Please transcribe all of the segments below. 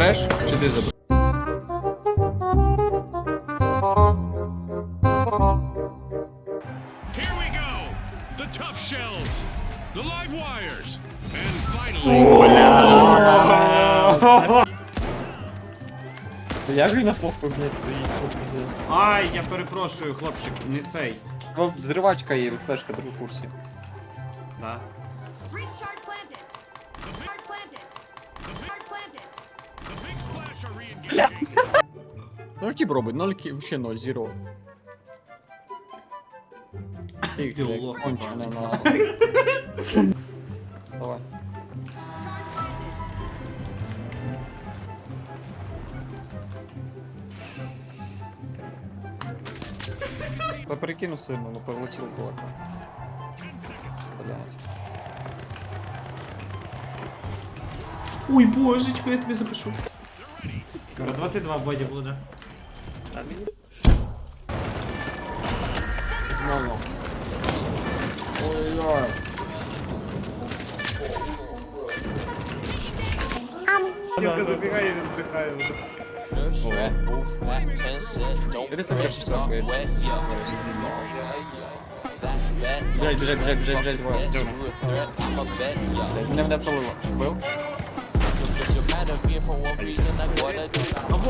забереш? Чи ти забереш? Here we go! The tough shells, the live wires, and finally, Як він на похуй блядь, стоїть? Ай, я перепрошую, хлопчик, не цей. Взривачка і флешка, ти курсі. Да. Planted. Planted. Planted. Ну тип робить, 0 кі, вообще 0, зіро. Ти, Ти блядь, лох, кончений, ебаний. нахуй. Давай. Charge planted. Та перекину сильно, ну прилетіло далеко. Блядь. Ой, божечко, я тобі запишу. Скоро 22 в боді буде. Знову. Ой-ой. Тільки забігає і вздихає вже. Strap, booth, pack, 10 sets, don't Дивися, fret, як щось not робить. wet, yeah. That's bet, no Блядь, біжать, біжать, біжать, біжать, двоє. bet, true a threat, I'm a bet, yeah. Мене мене втулило.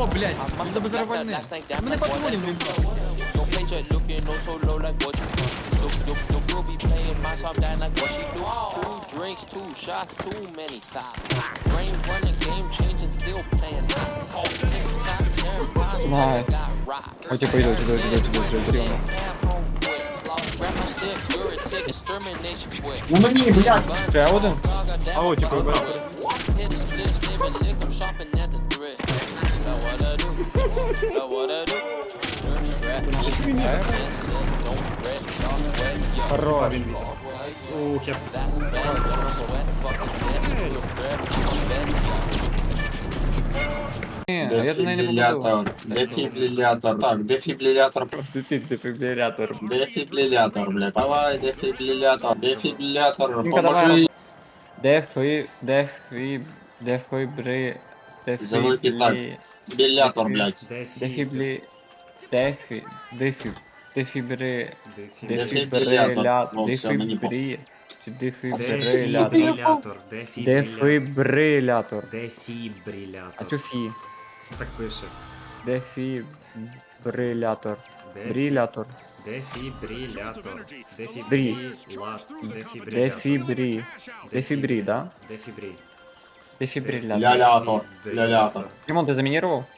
Вбив? If you're mad at me for one reason, like what I do, Або, блядь, I must тебе have зараз left that вальне. last night down Мене like what I патронів не do. Your paycheck looking oh so low, like what you do. Your, your, your girl be playing my song down like what she do. Two drinks, two shots, too many thoughts. Brain running, game changing, still playing hot. Oh, tick tock, never five, Nice. seven, got rocked. Ой, типу, йдуть, йдуть, йдуть, йдуть, йдуть, рівно. Ну мені, блядь. Ще один? А о, типу, брат. Хорош. Він вісім. Ух, я Ні, а я до неї не побудував. Дефібрилятор, дефібрилятор, так, дефібрилятор, Ти дефібрилятор. дефібрилятор, бля, давай, дефібрилятор, дефібрилятор, Тільки поможи. давай. Дефі, дефі, дефібри, Завеликий знак. дефіблі, Білятор, блядь. дефі... дефіблі, дефі, дефі, дефібри, Дефі... дефібриля, О, все, мені дефібрі, чи дефібрилятор. Дефібрилятор. Дефібрилятор. Дефібрилятор. А Дефібрилятор. чо фі? Так пише. Дефібрилятор. Дефі- Брилятор. Дефібрилятор. Брі. Дефібрила... Дефібрилятор. Дефібрі. Дефібрі, да? Дефібрі. Дефібрилятор. Лялятор, лялятор. Димон, ти замінірував?